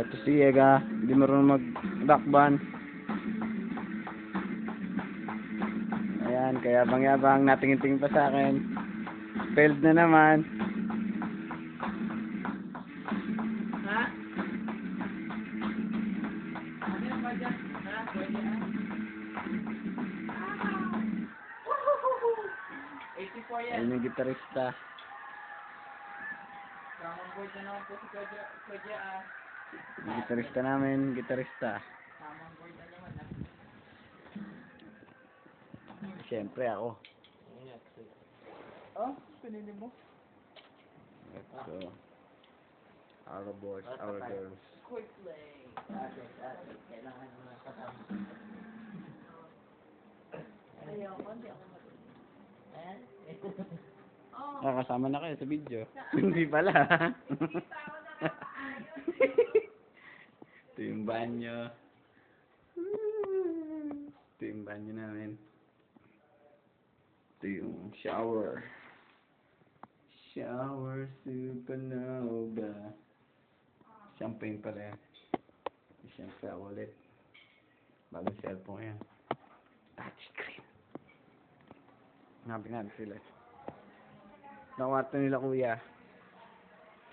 Ito si Ega, hindi marunong mag-rockban. Ayan, kaya bang-yabang, natingin-tingin pa sa akin. Failed na naman. Ha? Ano ba dyan? Ha? Pwede ha? 84 yan. Ayun yung gitarista. Tamang boy na naman po si. Kwadya ah gitarista namin, gitarista. Siyempre ako. Oh, pinili mo? Ito. Our boys, our girls. Quickly. Kailangan mo na kasama. Ayaw, hindi ako Nakasama eh? eh? ah, na kayo sa video. Hindi pala. Hindi pa ako nakasama. Ito yung banyo. Ito yung banyo namin. Ito yung shower. Shower supernova. Champagne pala yan. Ako ulit. Bagong cellphone yan. Touchscreen. Hanapin natin sila. Nakwarto nila kuya.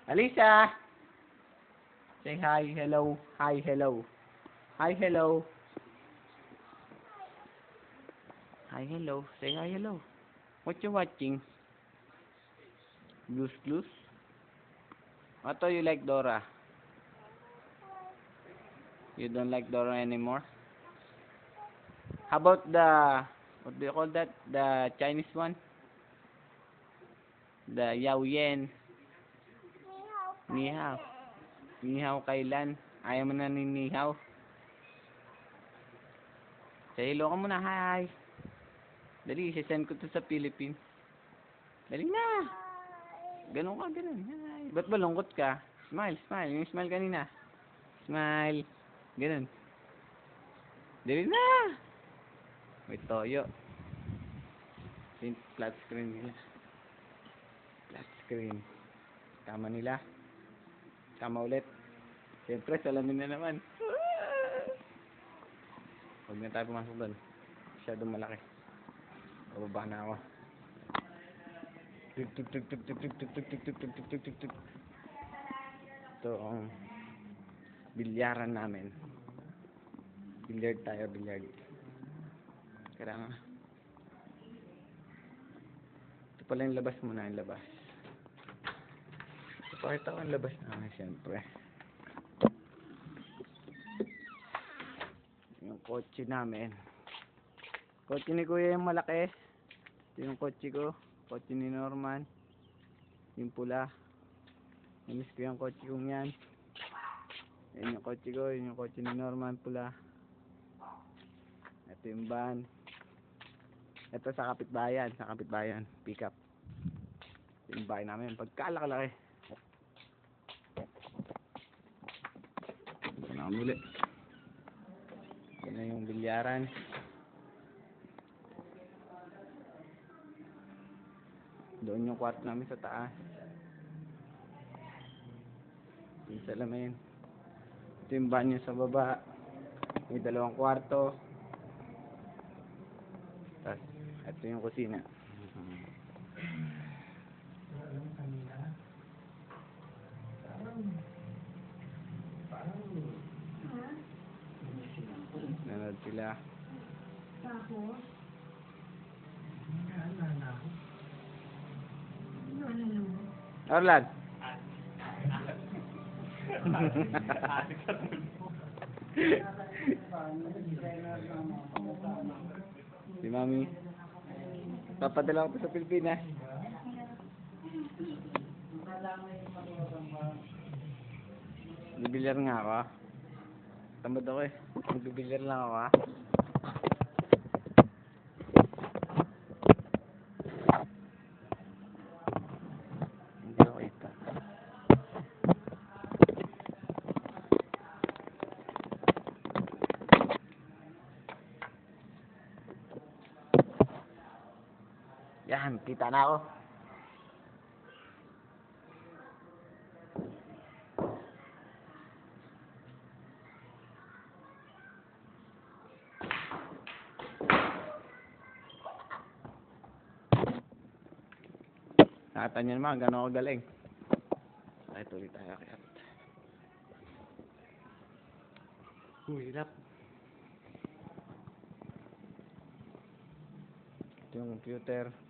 Alisa! Say hi, hello, hi, hello. Hi, hello. Hi, hello. Say hi, hello. What you watching? Blues Clues? What do you like Dora? You don't like Dora anymore? How about the, what do you call that? The Chinese one? The Yao Yen. Ni hao. Ni hao kailan? Ayaw mo na ni ni hao. Say hello ka muna. Hi. Dali, sisend ko to sa Philippines. Dali na. Ganun ka, ganun. Hi. Ba't ba lungkot ka? Smile, smile. Yung smile kanina. Smile. Ganun. Dali na. May toyo. Flat screen nila. Flat screen. Tama nila. Tama ulit. Siyempre, salamin na naman. Huwag na tayo pumasok doon. Masyadong malaki. Bababa na ako. Tuk tuk tuk tuk tuk tuk tuk tuk tuk tuk tuk tuk tuk tuk. Ito ang bilyaran namin. Billiard tayo, billiard. Kailangan. Ito pala yung labas muna, yung labas. Pakita ko ang labas namin, siyempre. Yung kotse namin. Kotse ni Kuya yung malaki. Ito yung kotse ko. Kotse ni Norman. Yung pula. Namiss ko yung kotse kong yan. Yan yung kotse ko. Yun yung kotse ni Norman pula. Ito yung van. Ito sa kapitbayan. Sa kapitbayan. Pick up. Yung bahay namin. Pagkalakalaki. Na muli. Ito na yung bilyaran. Doon yung kwarto namin sa taas. Yung salamin. Ito yung banyo sa baba. May dalawang kwarto. Tapos, ito yung kusina. Nanood sila. Orlan. si Mami. Papadala ko pa sa Pilipinas. Bibilyar nga ako. ah. Tamad ako eh. Magbibilyar lang ako ah. Yan, kita na ako. Nakita niyo naman, gano'n ako galing. Ay, tuloy tayo kaya. Uy, hirap. Ito yung computer.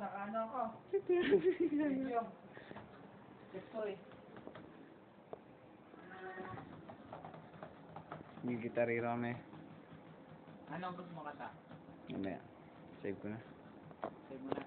Nakaano ako? Video. Gusto eh. Yung gitarero kami. Anong gusto mo kata? Mamaya. Save ko na. Save mo na.